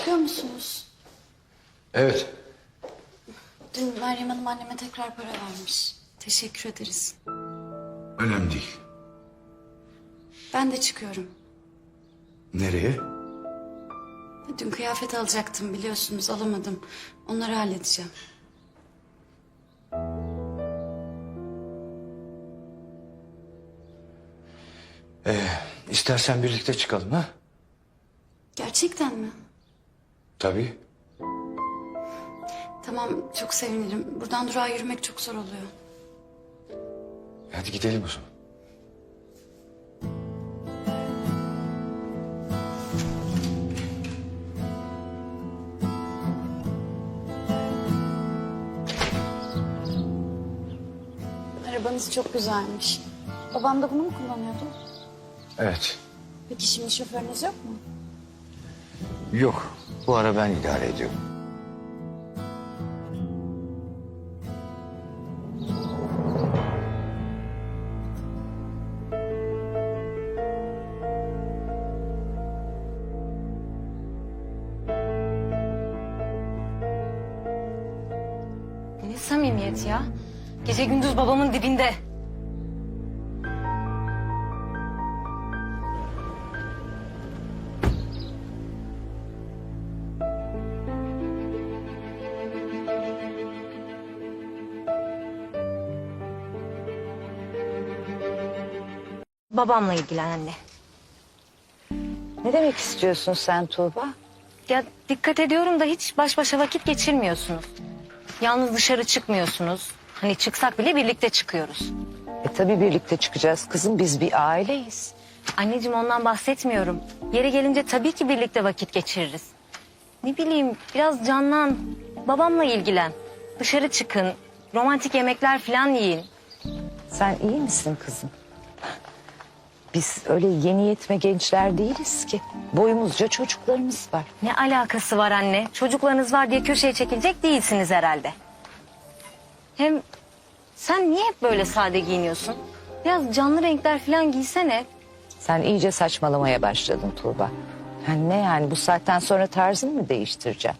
Çıkıyor musunuz? Evet. Dün Meryem Hanım anneme tekrar para vermiş. Teşekkür ederiz. Önemli değil. Ben de çıkıyorum. Nereye? Dün kıyafet alacaktım biliyorsunuz alamadım. Onları halledeceğim. İstersen birlikte çıkalım ha? Gerçekten mi? Tabii. Tamam çok sevinirim. Buradan durağa yürümek çok zor oluyor. Hadi gidelim o zaman. Arabanız çok güzelmiş. Babam da bunu mu kullanıyordu? Evet. Peki şimdi şoförünüz yok mu? Yok. Bu ara ben idare ediyorum. Ne samimiyet ya? Gece gündüz babamın dibinde. Babamla ilgilen anne. Ne demek istiyorsun sen Tuğba? Ya dikkat ediyorum da hiç baş başa vakit geçirmiyorsunuz. Yalnız dışarı çıkmıyorsunuz. Hani çıksak bile birlikte çıkıyoruz. E tabii birlikte çıkacağız kızım biz bir aileyiz. Anneciğim ondan bahsetmiyorum. Yeri gelince tabii ki birlikte vakit geçiririz. Ne bileyim biraz canlan. Babamla ilgilen. Dışarı çıkın. Romantik yemekler falan yiyin. Sen iyi misin kızım? Biz öyle yeni yetme gençler değiliz ki. Boyumuzca çocuklarımız var. Ne alakası var anne? Çocuklarınız var diye köşeye çekilecek değilsiniz herhalde. Hem sen niye hep böyle sade giyiniyorsun? Biraz canlı renkler falan giysene. Sen iyice saçmalamaya başladın Tuğba. Yani ne yani bu saatten sonra tarzını mı değiştireceğim?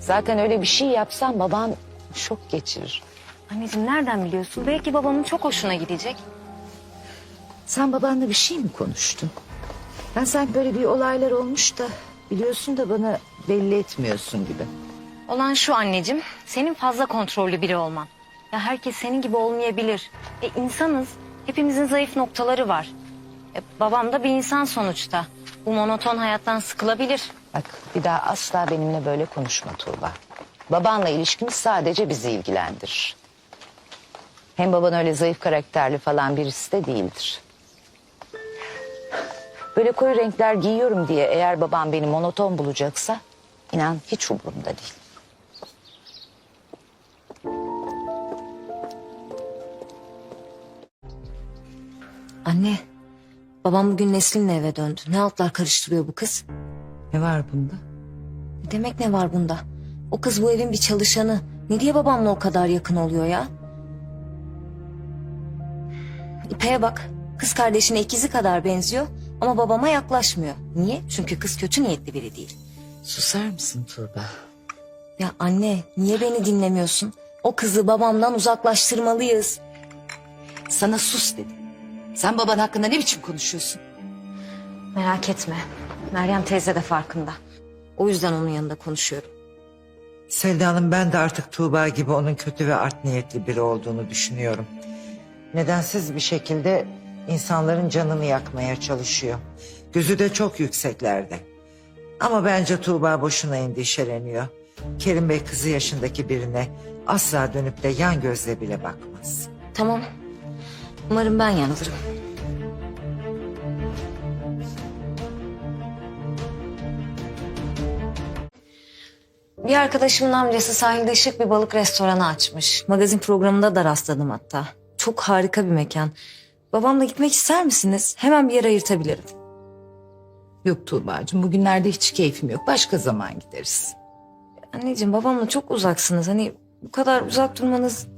Zaten öyle bir şey yapsan baban şok geçirir. Anneciğim nereden biliyorsun? Belki babamın çok hoşuna gidecek. Sen babanla bir şey mi konuştun? Ben sanki böyle bir olaylar olmuş da biliyorsun da bana belli etmiyorsun gibi. Olan şu anneciğim, senin fazla kontrollü biri olman. Ya herkes senin gibi olmayabilir. E insanız, hepimizin zayıf noktaları var. E, babam da bir insan sonuçta. Bu monoton hayattan sıkılabilir. Bak bir daha asla benimle böyle konuşma Tuğba. Babanla ilişkimiz sadece bizi ilgilendirir. Hem baban öyle zayıf karakterli falan birisi de değildir. Böyle koyu renkler giyiyorum diye eğer babam beni monoton bulacaksa inan hiç umurumda değil. Anne, babam bugün Nesrin'le eve döndü. Ne altlar karıştırıyor bu kız? Ne var bunda? Ne demek ne var bunda? O kız bu evin bir çalışanı. Ne diye babamla o kadar yakın oluyor ya? İpe'ye bak. Kız kardeşine ikizi kadar benziyor ama babama yaklaşmıyor. Niye? Çünkü kız kötü niyetli biri değil. Susar mısın Tuğba? Ya anne, niye beni dinlemiyorsun? O kızı babamdan uzaklaştırmalıyız. Sana sus dedim. Sen baban hakkında ne biçim konuşuyorsun? Merak etme. Meryem teyze de farkında. O yüzden onun yanında konuşuyorum. Selda Hanım ben de artık Tuğba gibi onun kötü ve art niyetli biri olduğunu düşünüyorum. Nedensiz bir şekilde insanların canını yakmaya çalışıyor. Gözü de çok yükseklerde. Ama bence Tuğba boşuna endişeleniyor. Kerim Bey kızı yaşındaki birine asla dönüp de yan gözle bile bakmaz. Tamam. Umarım ben yanılırım. Bir arkadaşımın amcası sahilde şık bir balık restoranı açmış. Magazin programında da rastladım hatta. Çok harika bir mekan. Babamla gitmek ister misiniz? Hemen bir yer ayırtabilirim. Yok Tuğba'cığım bugünlerde hiç keyfim yok. Başka zaman gideriz. Anneciğim babamla çok uzaksınız. Hani bu kadar uzak durmanız...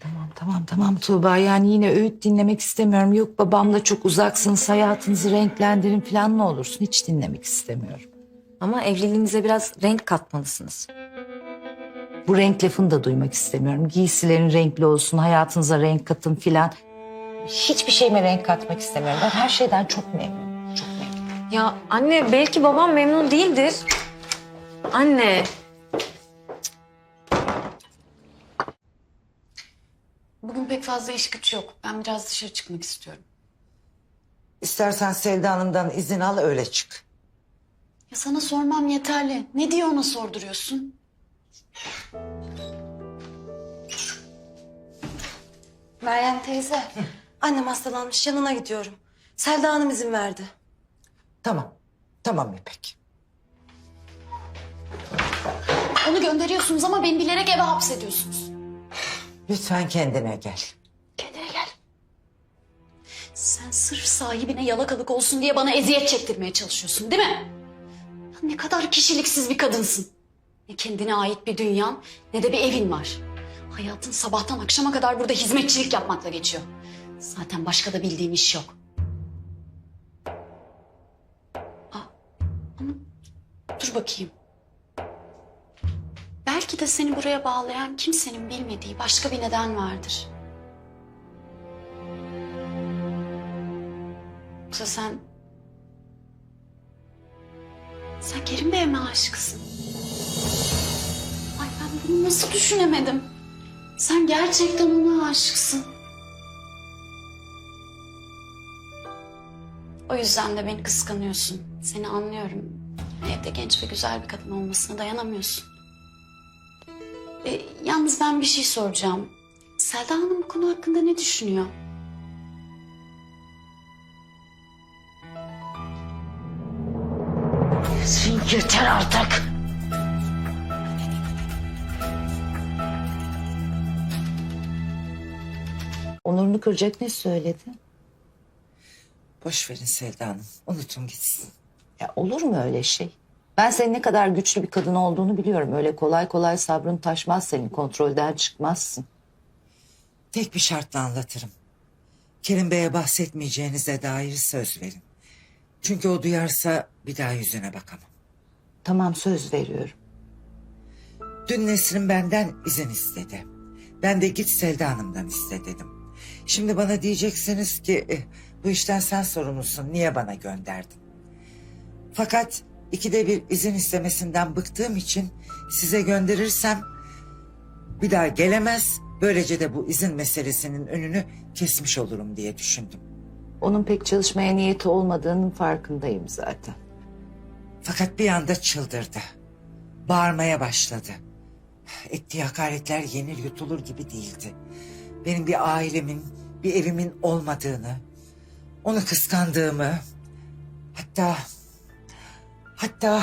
Tamam tamam tamam Tuğba yani yine öğüt dinlemek istemiyorum. Yok babamla çok uzaksınız hayatınızı renklendirin falan ne olursun hiç dinlemek istemiyorum. Ama evliliğinize biraz renk katmalısınız. Bu renk lafını da duymak istemiyorum. Giysilerin renkli olsun, hayatınıza renk katın filan. Hiçbir şeyime renk katmak istemiyorum. Ben her şeyden çok memnunum. Çok memnunum. Ya anne belki babam memnun değildir. Anne. Bugün pek fazla iş güç yok. Ben biraz dışarı çıkmak istiyorum. İstersen Selda Hanım'dan izin al öyle çık. Ya sana sormam yeterli. Ne diye ona sorduruyorsun? Meryem teyze, annem hastalanmış yanına gidiyorum. Selda Hanım izin verdi. Tamam. Tamam İpek. Onu gönderiyorsunuz ama beni bilerek eve hapsediyorsunuz. Lütfen kendine gel. Kendine gel. Sen sırf sahibine yalakalık olsun diye bana eziyet çektirmeye çalışıyorsun değil mi? Ya ne kadar kişiliksiz bir kadınsın. Ne kendine ait bir dünyan ne de bir evin var. Hayatın sabahtan akşama kadar burada hizmetçilik yapmakla geçiyor. Zaten başka da bildiğim iş yok. Aa, ama dur bakayım. Belki de seni buraya bağlayan kimsenin bilmediği başka bir neden vardır. Yoksa sen... Sen Kerim Bey'e mi aşıksın? Ay ben bunu nasıl düşünemedim? Sen gerçekten ona aşıksın. O yüzden de beni kıskanıyorsun. Seni anlıyorum. Evde genç ve güzel bir kadın olmasına dayanamıyorsun. E, yalnız ben bir şey soracağım. Selda Hanım bu konu hakkında ne düşünüyor? Yeter artık. Onurunu kıracak ne söyledi? Boş verin Selda Hanım. Unutun gitsin. Ya olur mu öyle şey? Ben senin ne kadar güçlü bir kadın olduğunu biliyorum. Öyle kolay kolay sabrın taşmaz senin. Kontrolden çıkmazsın. Tek bir şartla anlatırım. Kerim Bey'e bahsetmeyeceğinize dair söz verin. Çünkü o duyarsa bir daha yüzüne bakamam. Tamam söz veriyorum. Dün Nesrin benden izin istedi. Ben de git Selda Hanım'dan iste dedim. Şimdi bana diyeceksiniz ki "Eh, bu işten sen sorumlusun niye bana gönderdin? Fakat ikide bir izin istemesinden bıktığım için size gönderirsem bir daha gelemez. Böylece de bu izin meselesinin önünü kesmiş olurum diye düşündüm. Onun pek çalışmaya niyeti olmadığının farkındayım zaten. Fakat bir anda çıldırdı. Bağırmaya başladı. Ettiği hakaretler yenir yutulur gibi değildi. Benim bir ailemin, bir evimin olmadığını, onu kıskandığımı, hatta, hatta,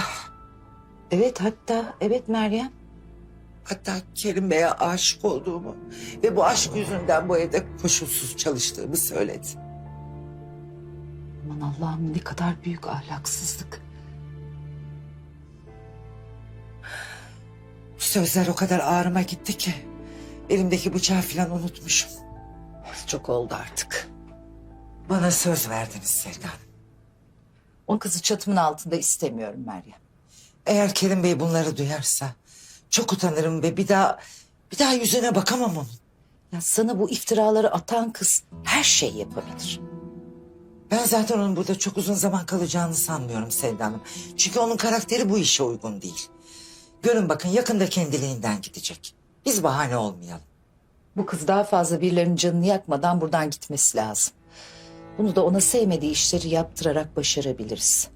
Evet hatta evet Meryem. hatta Kerim Bey'e aşık olduğumu ve bu aşk yüzünden bu evde koşulsuz çalıştığımı söyledi. Aman Allah'ım ne kadar büyük ahlaksızlık. Bu sözler o kadar ağrıma gitti ki elimdeki bıçağı falan unutmuşum. Çok oldu artık. Bana söz verdiniz Selda Hanım. O kızı çatımın altında istemiyorum Meryem. Eğer Kerim Bey bunları duyarsa çok utanırım ve bir daha bir daha yüzüne bakamam onun. Ya sana bu iftiraları atan kız her şey yapabilir. Ben zaten onun burada çok uzun zaman kalacağını sanmıyorum Selda Hanım. Çünkü onun karakteri bu işe uygun değil. Görün bakın yakında kendiliğinden gidecek. Biz bahane olmayalım. Bu kız daha fazla birilerinin canını yakmadan buradan gitmesi lazım. Bunu da ona sevmediği işleri yaptırarak başarabiliriz.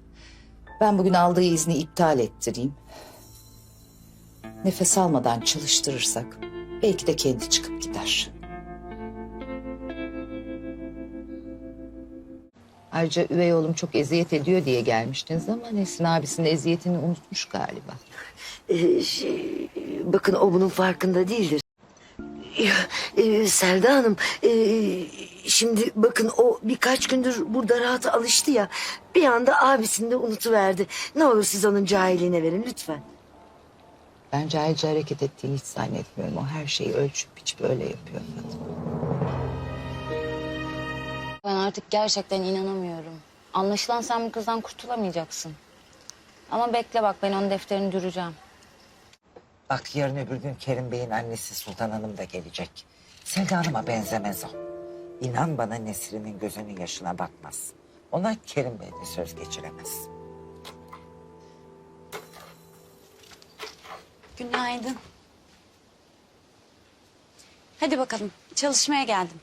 Ben bugün aldığı izni iptal ettireyim. Nefes almadan çalıştırırsak belki de kendi çıkıp gider. Ayrıca üvey oğlum çok eziyet ediyor diye gelmiştiniz ama Nesin abisinin eziyetini unutmuş galiba. Ee, şey, bakın o bunun farkında değildir. Ya, e, Selda Hanım, e, şimdi bakın o birkaç gündür burada rahat alıştı ya. Bir anda abisini de unutuverdi. Ne olur siz onun cahilliğine verin lütfen. Ben cahilce hareket ettiğini hiç zannetmiyorum. O her şeyi ölçüp biçip öyle yapıyor. Ben artık gerçekten inanamıyorum. Anlaşılan sen bu kızdan kurtulamayacaksın. Ama bekle bak ben onun defterini düreceğim. Bak yarın öbür gün Kerim Bey'in annesi Sultan Hanım da gelecek. Selda Hanım'a benzemez o. İnan bana Nesrin'in gözünün yaşına bakmaz. Ona Kerim Bey'le söz geçiremez. Günaydın. Hadi bakalım çalışmaya geldim.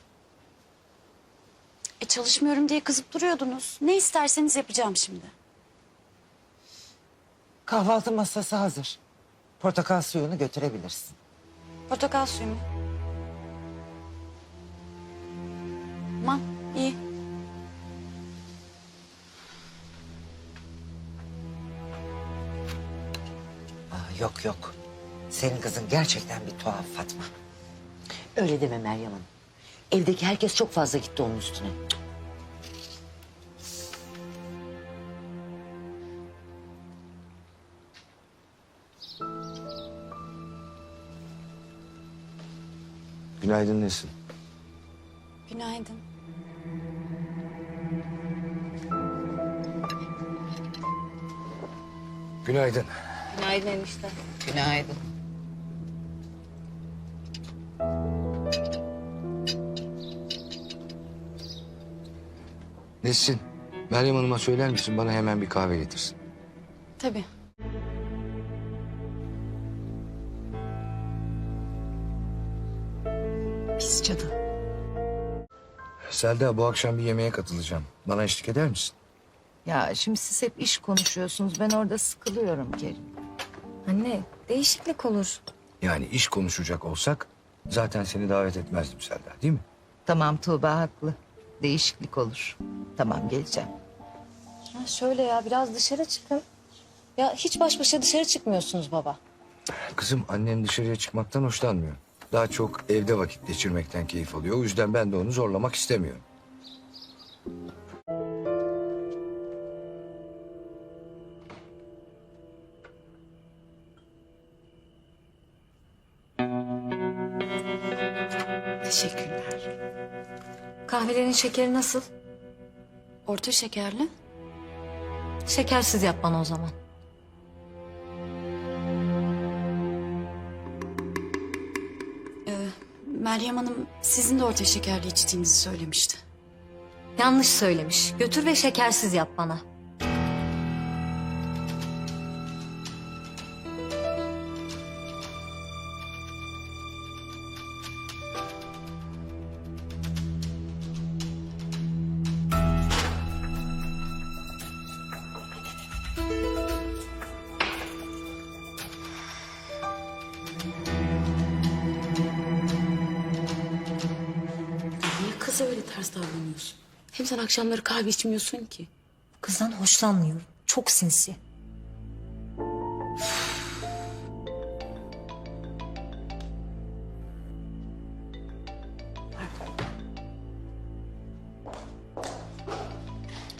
E çalışmıyorum diye kızıp duruyordunuz. Ne isterseniz yapacağım şimdi. Kahvaltı masası hazır. Portakal suyunu götürebilirsin. Portakal suyu mu? Aman iyi. Aa, yok yok. Senin kızın gerçekten bir tuhaf Fatma. Öyle deme Meryem Hanım. Evdeki herkes çok fazla gitti onun üstüne. Günaydın Nesin. Günaydın. Günaydın. Günaydın enişte. Günaydın. Nesin, Meryem Hanım'a söyler misin bana hemen bir kahve getirsin? Tabii. Selda bu akşam bir yemeğe katılacağım. Bana eşlik eder misin? Ya şimdi siz hep iş konuşuyorsunuz. Ben orada sıkılıyorum Kerim. Anne değişiklik olur. Yani iş konuşacak olsak zaten seni davet etmezdim Selda değil mi? Tamam Tuğba haklı. Değişiklik olur. Tamam geleceğim. Ha şöyle ya biraz dışarı çıkın. Ya hiç baş başa dışarı çıkmıyorsunuz baba. Kızım annen dışarıya çıkmaktan hoşlanmıyor. Daha çok evde vakit geçirmekten keyif alıyor. O yüzden ben de onu zorlamak istemiyorum. Teşekkürler. Kahvelerin şekeri nasıl? Orta şekerli. Şekersiz yap bana o zaman. Meryem Hanım sizin de orta şekerli içtiğinizi söylemişti. Yanlış söylemiş. Götür ve şekersiz yap bana. Kıza öyle ters davranıyorsun? Hem sen akşamları kahve içmiyorsun ki. Kızdan hoşlanmıyorum. Çok sinsi.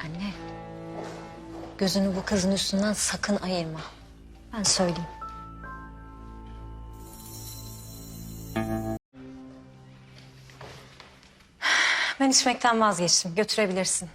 Anne. Gözünü bu kızın üstünden sakın ayırma. Ben söyleyeyim. İçmekten vazgeçtim. Götürebilirsin.